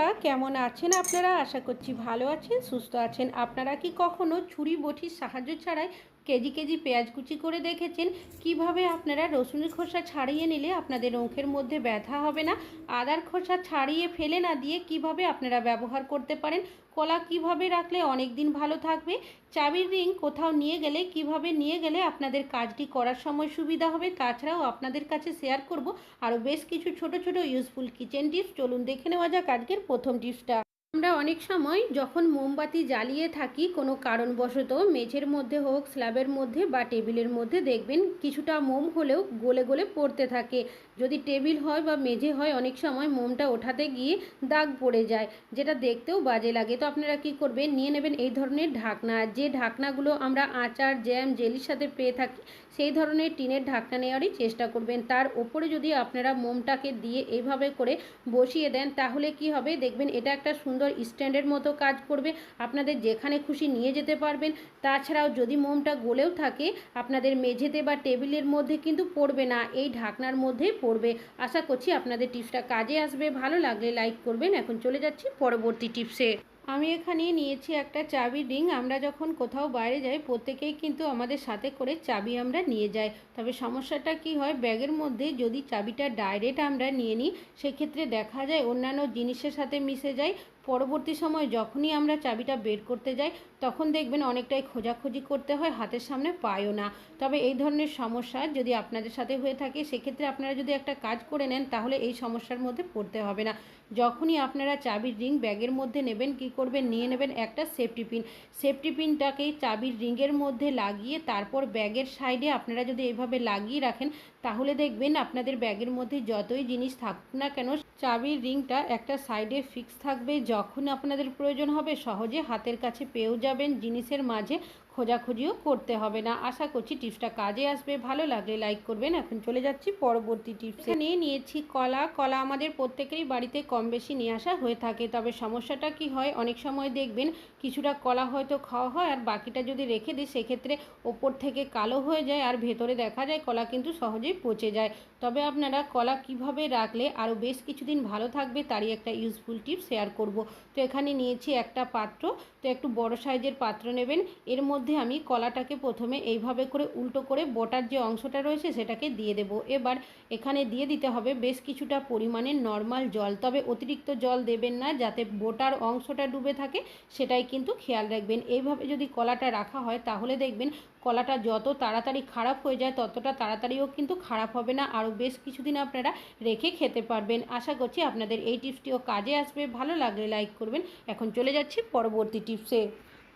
বন্ধুরা, কেমন আছেন আপনারা? আশা করছি ভালো আছেন, সুস্থ আছেন। আপনারা কি কখনো ছুরি বটির সাহায্য ছাড়াই কেজি কেজি পেঁয়াজ কুচি করে দেখেছেন। কীভাবে আপনারা রসুনের খোসা ছাড়িয়ে নিলে আপনাদের মুখের মধ্যে ব্যথা হবে না? আদার খোসা ছাড়িয়ে ফেলে না দিয়ে কীভাবে আপনারা ব্যবহার করতে পারেন? কলা কীভাবে রাখলে অনেক দিন ভালো থাকবে? চাবির রিং কোথাও নিয়ে গেলে, কীভাবে নিয়ে গেলে আপনাদের কাজটি করার সময় সুবিধা হবে? তাছাড়াও আপনাদের কাছে শেয়ার করব আরও বেশ কিছু ছোট ছোট ইউজফুল কিচেন টিপস চলুন দেখে নেওয়া যাক আজকের প্রথম টিপসটা আমরা অনেক সময় যখন মোমবাতি জ্বালিয়ে থাকি, কোনো কারণবশত মেঝের মধ্যে হোক, স্ল্যাবের মধ্যে বা টেবিলের মধ্যে দেখবেন কিছুটা মোম হলেও গলে গলে পড়তে থাকে। যদি টেবিল হয় বা মেঝে হয়, অনেক সময় মোমটা ওঠাতে গিয়ে দাগ পড়ে যায়, যেটা দেখতেও বাজে লাগে। তো আপনারা কি করবেন? নিয়ে নেবেন এই ধরনের ঢাকনা। যে ঢাকনাগুলো আমরা আচার, জ্যাম, জেলির সাথে পেয়ে থাকি, সেই ধরনের টিনের ঢাকনা নেওয়ারই চেষ্টা করবেন। তার ওপরে যদি আপনারা মোমটাকে দিয়ে এইভাবে করে বসিয়ে দেন, তাহলে কি হবে? দেখবেন এটা একটা সুন্দর স্ট্যান্ডের মতো কাজ করবে, আপনাদের যেখানে খুশি নিয়ে যেতে পারবেন। তাছাড়াও যদি মোমটা গলেও থাকে, আপনাদের মেঝেতে বা টেবিলের মধ্যে কিন্তু পড়বে না, এই ঢাকনার মধ্যেই পড়বে। আশা করছি আপনাদের টিপসটা কাজে আসবে, ভালো লাগলে লাইক করবেন। এখন চলে যাচ্ছি পরবর্তী টিপসে। আমি এখানে নিয়েছি একটা চাবি রিং, আমরা যখন কোথাও বাইরে যাই, প্রত্যেকেই কিন্তু আমাদের সাথে করে চাবি আমরা নিয়ে যাই। তবে সমস্যাটা কি হয়, ব্যাগের মধ্যে যদি চাবিটা ডাইরেক্ট আমরা নিয়ে নিই, সেক্ষেত্রে দেখা যায় অন্যান্য জিনিসের সাথে মিশে যায়। পরবর্তী সময় যখনই আমরা চাবিটা বের করতে যাই, তখন দেখবেন অনেকটাই খোঁজাখুঁজি করতে হয়, হাতের সামনে পায়ও না। তবে এই ধরনের সমস্যা যদি আপনাদের সাথে হয়ে থাকে, সেক্ষেত্রে আপনারা যদি একটা কাজ করে নেন, তাহলে এই সমস্যার মধ্যে পড়তে হবে না। যখনই আপনারা চাবির রিং ব্যাগের মধ্যে নেবেন, কি করবেন, নিয়ে নেবেন একটা সেফটি পিন। সেফটি পিনটাকে চাবির রিংয়ের মধ্যে লাগিয়ে, তারপর ব্যাগের সাইডে আপনারা যদি এইভাবে লাগিয়ে রাখেন তাহলে দেখবেন আপনাদের ব্যাগের মধ্যে যতই জিনিস থাকুক না কেন, চাবির রিংটা একটা সাইডে ফিক্স থাকবে। যখন আপনাদের প্রয়োজন হবে, সহজে হাতের কাছে পেয়েও যাবেন জিনিসের মাঝে। খোঁজাখুঁজিও করতে হবে না। আশা করছি টিপসটা কাজে আসবে। ভালো লাগলে লাইক করবেন। এখন চলে যাচ্ছি পরবর্তী টিপস। নিয়ে নিয়েছি কলা। কলা আমাদের প্রত্যেকেরই বাড়িতে কম বেশি নিয়ে আসা হয়ে থাকে। তবে সমস্যাটা কি হয়? অনেক সময় দেখবেন কিছুটা কলা হয়তো খাওয়া হয় আর বাকিটা যদি রেখে দিই, সেক্ষেত্রে ওপর থেকে কালো হয়ে যায় আর ভেতরে দেখা যায় কলা কিন্তু সহজেই পচে যায়। তবে আপনারা কলা কীভাবে রাখলে আরও বেশ কিছুদিন ভালো থাকবে, তারই একটা ইউজফুল টিপস শেয়ার করব। তো এখানে নিয়েছি একটা পাত্র। তো একটু বড় সাইজের পাত্র নেবেন। এর মধ্যে আমি কলাটাকে প্রথমে এইভাবে করে উল্টো করে বটার যে অংশটা রয়েছে সেটাকে দিয়ে দেব। এবার এখানে দিয়ে দিতে হবে বেশ কিছুটা পরিমাণে নর্মাল জল। তবে অতিরিক্ত জল দেবেন না, যাতে বোটার অংশটা ডুবে থাকে, সেটাই কিন্তু খেয়াল রাখবেন। এইভাবে যদি কলাটা রাখা হয়, তাহলে দেখবেন কলাটা যত তাড়াতাড়ি খারাপ হয়ে যায়, ততটা তাড়াতাড়িও কিন্তু খারাপ হবে না। আরও বেশ কিছুদিন আপনারা রেখে খেতে পারবেন। আশা করছি আপনাদের এই টিপসটিও কাজে আসবে। ভালো লাগলে লাইক করবেন। এখন চলে যাচ্ছি পরবর্তী টিপসে।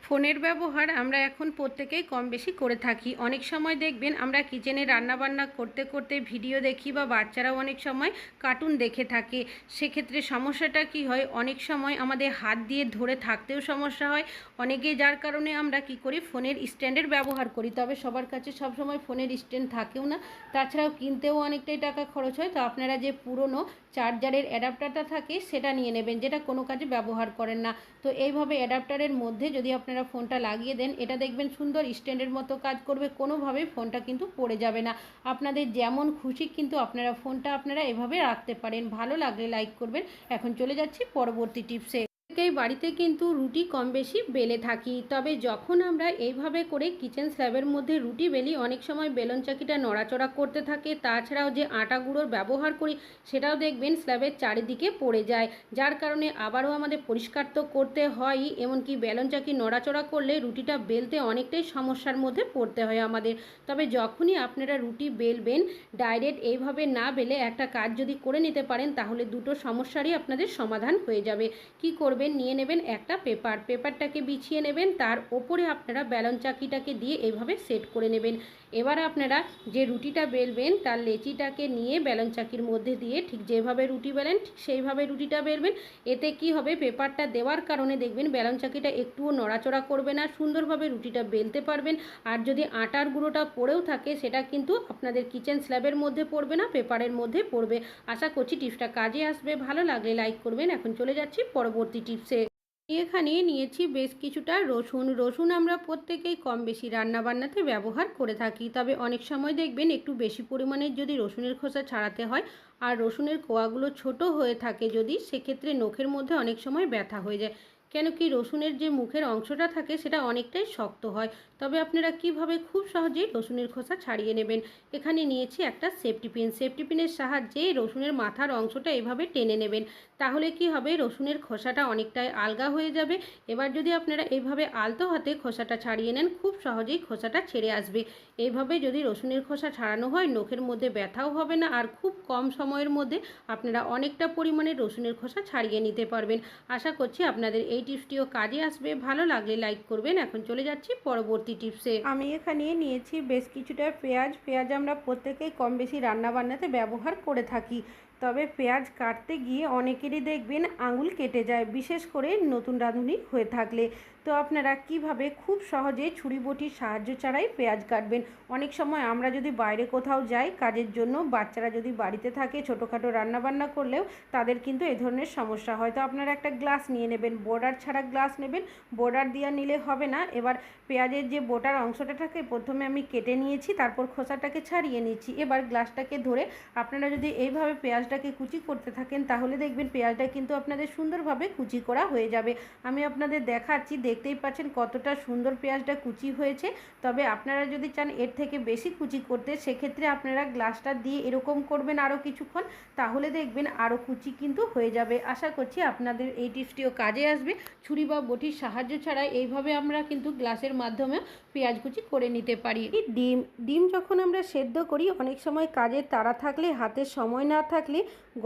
ফোনের ব্যবহার আমরা এখন প্রত্যেকেই কম বেশি করে থাকি। অনেক সময় দেখবেন আমরা কিচেনে রান্নাবান্না করতে করতে ভিডিও দেখি বা বাচ্চারাও অনেক সময় কার্টুন দেখে থাকে। সেক্ষেত্রে সমস্যাটা কি হয়? অনেক সময় আমাদের হাত দিয়ে ধরে থাকতেও সমস্যা হয়। অনেকে যার কারণে আমরা কি করি? ফোনের স্ট্যান্ডের ব্যবহার করি। তবে সবার কাছে সবসময় ফোনের স্ট্যান্ড থাকেও না। তাছাড়াও কিনতেও অনেকটাই টাকা খরচ হয়। তো আপনারা যে পুরনো চার্জারের অ্যাডাপ্টারটা থাকে, সেটা নিয়ে নেবেন, যেটা কোনো কাজে ব্যবহার করেন না। তো এইভাবে অ্যাডাপ্টারের মধ্যে যদি আপনারা ফোনটা লাগিয়ে দেন। এটা দেখবেন সুন্দর স্ট্যান্ডের মতো কাজ করবে কোনোভাবেই ফোনটা কিন্তু পড়ে যাবে না। আপনাদের যেমন খুশি কিন্তু আপনারা ফোনটা আপনারা এভাবে রাখতে পারেন। ভালো লাগলে লাইক করবেন। এখন চলে যাচ্ছি পরবর্তী টিপসে। প্রত্যেকেই বাড়িতে কিন্তু রুটি কম বেশি বেলে থাকি। তবে যখন আমরা এইভাবে করে কিচেন স্ল্যাবের মধ্যে রুটি বেলি, অনেক সময় বেলন চাকিটা নড়াচড়া করতে থাকে। তাছাড়াও যে আটা গুঁড়োর ব্যবহার করি, সেটাও দেখবেন স্ল্যাবের চারিদিকে পড়ে যায়। যার কারণে আবারও আমাদের পরিষ্কার তো করতে হয়ই এমনকি বেলন চাকি নড়াচড়া করলে রুটিটা বেলতে অনেকটাই সমস্যার মধ্যে পড়তে হয় আমাদের। তবে যখনই আপনারা রুটি বেলবেন, ডাইরেক্ট এইভাবে না বেলে একটা কাজ যদি করে নিতে পারেন, তাহলে দুটো সমস্যারই আপনাদের সমাধান হয়ে যাবে। কি করবেন নিয়ে নেবেন একটা পেপার। পেপারটাকে বিছিয়ে নেবেন, তার ওপরে আপনারা ব্যালন চাকিটাকে দিয়ে এভাবে সেট করে নেবেন। এবার আপনারা যে রুটিটা বেলবেন, তার লেচিটাকে নিয়ে ব্যালন চাকির মধ্যে দিয়ে ঠিক যেভাবে রুটি বেলেন, ঠিক সেইভাবে রুটিটা বেলবেন। এতে কি হবে? পেপারটা দেওয়ার কারণে দেখবেন ব্যালন চাকিটা একটুও নড়াচড়া করবে না, সুন্দরভাবে রুটিটা বেলতে পারবেন। আর যদি আটার গুঁড়োটা পড়েও থাকে, সেটা কিন্তু আপনাদের কিচেন স্ল্যাবের মধ্যে পড়বে না, পেপারের মধ্যে পড়বে। আশা করছি টিপসটা কাজে আসবে। ভালো লাগলে লাইক করবেন। এখন চলে যাচ্ছি পরবর্তী টিপসে। এখানে নিয়েছি বেশ কিছুটা রসুন। রসুন আমরা প্রত্যেকেই কম বেশি রান্নাবান্নাতে ব্যবহার করে থাকি। তবে অনেক সময় দেখবেন একটু বেশি পরিমাণে যদি রসুনের খোসা ছাড়াতে হয় আর রসুনের কোয়াগুলো ছোট হয়ে থাকে যদি, সেক্ষেত্রে নখের মধ্যে অনেক সময় ব্যথা হয়ে যায়। কেন কি রসুনের যে মুখের অংশটা থাকে সেটা অনেকটাই শক্ত হয়। তবে আপনারা কীভাবে খুব সহজেই রসুনের খোসা ছাড়িয়ে নেবেন? এখানে নিয়েছি একটা সেফটি পিন। সেফটি পিনের সাহায্যে রসুনের মাথার অংশটা এভাবে টেনে নেবেন। তাহলে কি হবে? রসুনের খোসাটা অনেকটাই আলগা হয়ে যাবে। এবার যদি আপনারা এইভাবে আলতো হাতে খোসাটা ছাড়িয়ে নেন, খুব সহজেই খোসাটা ছেড়ে আসবে। এইভাবে যদি রসুনের খোসা ছাড়ানো হয়, নখের মধ্যে ব্যথাও হবে না আর খুব কম সময়ের মধ্যে আপনারা অনেকটা পরিমাণে রসুনের খোসা ছাড়িয়ে নিতে পারবেন। আশা করছি আপনাদের এই টিপসটিও কাজে আসবে। ভালো লাগলে লাইক করবেন। এখন চলে যাচ্ছি পরবর্তী টিপসে। আমি এখানে নিয়েছি বেশ কিছুটা পেঁয়াজ। পেঁয়াজ আমরা প্রত্যেকেই কম বেশি রান্নাবান্নাতে ব্যবহার করে থাকি। তবে পেঁয়াজ কাটতে গিয়ে অনেকেরই দেখবেন আঙুল কেটে যায়, বিশেষ করে নতুন রাঁধুনি হয়ে থাকলে। তো আপনারা কীভাবে খুব সহজে ছুরি বটির সাহায্য ছাড়াই পেঁয়াজ কাটবেন? অনেক সময় আমরা যদি বাইরে কোথাও যাই, কাজের জন্য বাচ্চারা যদি বাড়িতে থাকে, ছোটোখাটো রান্নাবান্না করলেও তাদের কিন্তু এই ধরনের সমস্যা হয়। তো আপনারা একটা গ্লাস নিয়ে নেবেন, বর্ডার ছাড়া গ্লাস নেবেন, বর্ডার দিয়ে নিলে হবে না। এবার পেঁয়াজের যে বোটার অংশটা থাকে, প্রথমে আমি কেটে নিয়েছি, তারপর খোসাটাকে ছাড়িয়ে নিচ্ছি। এবার গ্লাসটাকে ধরে আপনারা যদি এইভাবে পেঁয়াজটাকে কুচি করতে থাকেন, তাহলে দেখবেন পেঁয়াজটা কিন্তু আপনাদের সুন্দরভাবে কুচি করা হয়ে যাবে। আমি আপনাদের দেখাচ্ছি, দেখতেই পাচ্ছেন কতটা সুন্দর পেঁয়াজটা কুচি হয়েছে। তবে আপনারা যদি চান এর থেকে বেশি কুচি করতে, সেক্ষেত্রে আপনারা গ্লাসটা দিয়ে এরকম করবেন আরও কিছুক্ষণ, তাহলে দেখবেন আরও কুচি কিন্তু হয়ে যাবে। আশা করছি আপনাদের এই টিপসটিও কাজে আসবে। ছুরি বা বটির সাহায্য ছাড়া এইভাবে আমরা কিন্তু গ্লাসের মাধ্যমে পেঁয়াজ কুচি করে নিতে পারি। ডিম ডিম যখন আমরা সেদ্ধ করি, অনেক সময় কাজের তাড়া থাকলে, হাতে সময় না থাকলে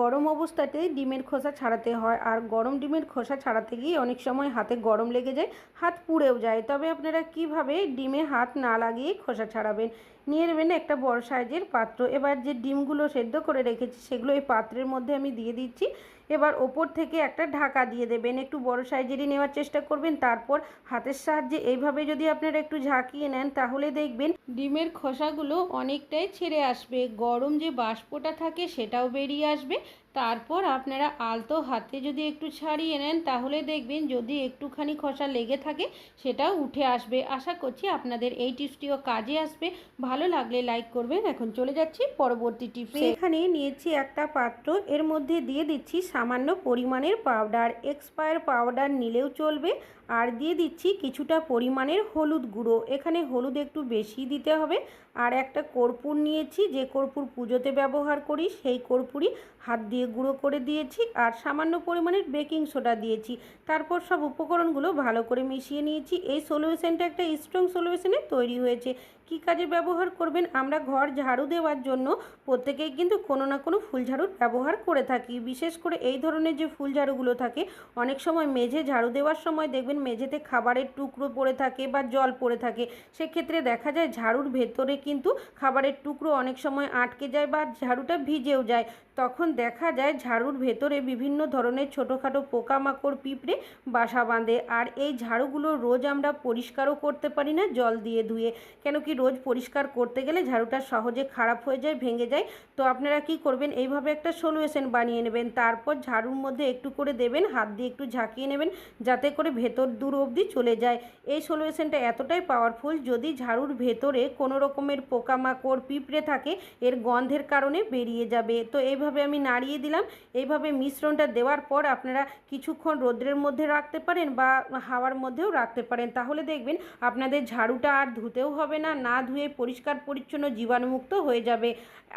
গরম অবস্থাতে ডিমের খোসা ছাড়াতে হয়। আর গরম ডিমের খোসা ছাড়াতে গিয়ে অনেক সময় হাতে গরম লেগে যায়, হাত পুড়েও যায়। তবে আপনারা কীভাবে ডিমে হাত না লাগিয়ে খোসা ছাড়াবেন? নিয়ে নেবেন একটা বড় সাইজের পাত্র। এবার যে ডিমগুলো সেদ্ধ করে রেখেছি, সেগুলো এই পাত্রের মধ্যে আমি দিয়ে দিচ্ছি। এবার ওপর থেকে একটা ঢাকা দিয়ে দেবেন। একটু বড় সাইজেরই নেওয়ার চেষ্টা করবেন। তারপর হাতের সাহায্যে এইভাবে যদি আপনারা একটু ঝাঁকিয়ে নেন, তাহলে দেখবেন ডিমের খোসাগুলো অনেকটাই ছেড়ে আসবে। গরম যে বাষ্পটা থাকে, সেটাও বেরিয়ে আসবে। তারপর আপনারা আলতো হাতে যদি একটু ছাড়িয়ে নেন, তাহলে দেখবেন যদি একটুখানি খসা লেগে থাকে, সেটাও উঠে আসবে। আশা করছি আপনাদের এই টিপসটিও কাজে আসবে। ভালো লাগলে লাইক করবেন। এখন চলে যাচ্ছি পরবর্তী টিপস। এখানে নিয়েছি একটা পাত্র। এর মধ্যে দিয়ে দিচ্ছি সামান্য পরিমাণের পাউডার। এক্সপায়ার পাউডার নিলেও চলবে। আর দিয়ে দিচ্ছি কিছুটা পরিমাণের হলুদ গুঁড়ো। এখানে হলুদ একটু বেশি দিতে হবে। আর একটা কর্পূর নিয়েছি। যে কর্পূর পুজোতে ব্যবহার করি, সেই কর্পূরই হাত দিয়ে গুঁড়ো করে দিয়েছি আর সামান্য পরিমাণের বেকিং সোডা দিয়েছি। তারপর সব উপকরণগুলো ভালো করে মিশিয়ে নিয়েছি। এই সলিউশনটা একটা স্ট্রং সলিউশনে তৈরি হয়েছে। কী কাজে ব্যবহার করবেন? আমরা ঘর ঝাড়ু দেওয়ার জন্য প্রত্যেকেই কিন্তু কোনো না কোনো ফুল ঝাড়ুর ব্যবহার করে থাকি। বিশেষ করে এই ধরনের যে ফুল ঝাড়ুগুলো থাকে, অনেক সময় মেঝে ঝাড়ু দেওয়ার সময় দেখবেন মেঝেতে খাবারের টুকরো পড়ে থাকে বা জল পড়ে থাকে। সেক্ষেত্রে দেখা যায় ঝাড়ুর ভেতরে কিন্তু খাবারের টুকরো অনেক সময় আটকে যায় বা ঝাড়ুটা ভিজেও যায়। তখন দেখা যায় ঝাড়ুর ভেতরে বিভিন্ন ধরনের ছোটোখাটো পোকামাকড় পিঁপড়ে বাসা বাঁধে। আর এই ঝাড়ুগুলো রোজ আমরা পরিষ্কারও করতে পারি না, জল দিয়ে ধুয়ে। কেন কি রোজ পরিষ্কার করতে গেলে ঝাড়ুটা সহজে খারাপ হয়ে যায়, ভেঙে যায়। তো আপনারা কি করবেন? এইভাবে একটা সলিউশন বানিয়ে নেবেন। তারপর ঝাড়ুর মধ্যে একটু করে দেবেন, হাত দিয়ে একটু ঝাঁকিয়ে নেবেন, যাতে করে ভেতর দূর অবধি চলে যায়। এই সলিউশনটা এতটাই পাওয়ারফুল যদি ঝাড়ুর ভেতরে কোনো রকমের পোকামাকড়, পিঁপড়ে থাকে, এর গন্ধের কারণে বেরিয়ে যাবে। তো এইভাবে আমি নাড়িয়ে দিলাম। এইভাবে মিশ্রণটা দেওয়ার পর আপনারা কিছুক্ষণ রোদ্রের মধ্যে রাখতে পারেন বা হাওয়ার মধ্যেও রাখতে পারেন। তাহলে দেখবেন আপনাদের ঝাড়ুটা আর ধুতেও হবে না না ধুয়ে পরিষ্কার পরিচ্ছন্ন জীবাণুমুক্ত হয়ে যাবে।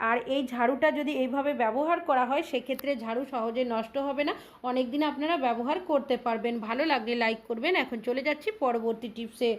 আর এই ঝাড়ুটা যদি এইভাবে ব্যবহার করা হয়, সেক্ষেত্রে ঝাড়ু সহজে নষ্ট হবে না। অনেক দিন আপনারা ব্যবহার করতে পারবেন। ভালো লাগলে লাইক করবেন। এখন চলে যাচ্ছি পরবর্তী টিপসে।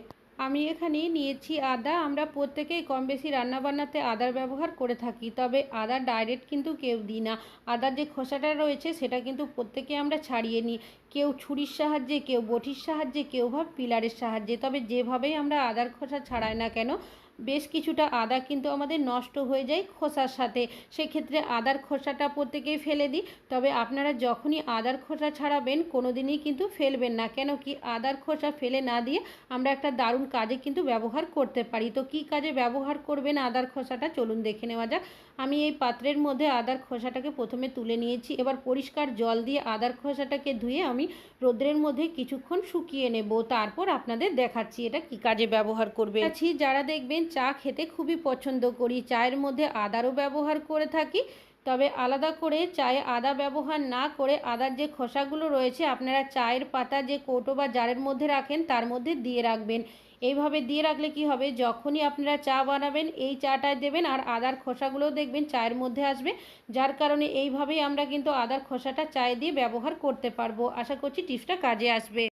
আমি এখানে নিয়েছি আদা। আমরা প্রত্যেকেই কম বেশি রান্নাবান্নাতে আদার ব্যবহার করে থাকি, তবে আদা ডাইরেক্ট কিন্তু কেউ দিই না। আদার যে খোসাটা রয়েছে, সেটা কিন্তু প্রত্যেকে আমরা ছাড়িয়ে নিই। কেউ ছুরির সাহায্যে, কেউ বটির সাহায্যে, কেউ ভাব পিলারের সাহায্যে, তবে যেভাবেই আমরা আদার খোসা ছাড়াই না কেন বেশ কিছুটা আদা কিন্তু আমাদের নষ্ট হয়ে যায় খোসার সাথে। সেক্ষেত্রে আদার খোসাটা প্রত্যেকেই ফেলে দিই। তবে আপনারা যখনই আদার খোসা ছাড়াবেন কোনো দিনই কিন্তু ফেলবেন না। কেন কি আদার খোসা ফেলে না দিয়ে আমরা একটা দারুণ কাজে কিন্তু ব্যবহার করতে পারি। তো কী কাজে ব্যবহার করবেন আদার খোসাটা? চলুন দেখে নেওয়া যাক। আমি এই পাত্রের মধ্যে আদার খোসাটাকে প্রথমে তুলে নিয়েছি। এবার পরিষ্কার জল দিয়ে আদার খোসাটাকে ধুয়ে আমি রোদ্রের মধ্যে কিছুক্ষণ শুকিয়ে নেব। তারপর আপনাদের দেখাচ্ছি এটা কি কাজে ব্যবহার করবে। আছি, যারা দেখবেন চা খেতে খুবই পছন্দ করি। চায়ের মধ্যে আদারও ব্যবহার করে থাকি। তবে আলাদা করে চায়ে আদা ব্যবহার না করে আদার যে খোসাগুলো রয়েছে, আপনারা চায়ের পাতা যে কৌটো বা জারের মধ্যে রাখেন, তার মধ্যে দিয়ে রাখবেন। এইভাবে দিয়ে রাখলে কি হবে? যখনই আপনারা চা বানাবেন, এই চাটায় দেবেন আর আদার খোসাগুলোও দেখবেন চায়ের মধ্যে আসবে। যার কারণে এইভাবেই আমরা কিন্তু আদার খোসাটা চায়ে দিয়ে ব্যবহার করতে পারব। আশা করছি টিপসটা কাজে আসবে।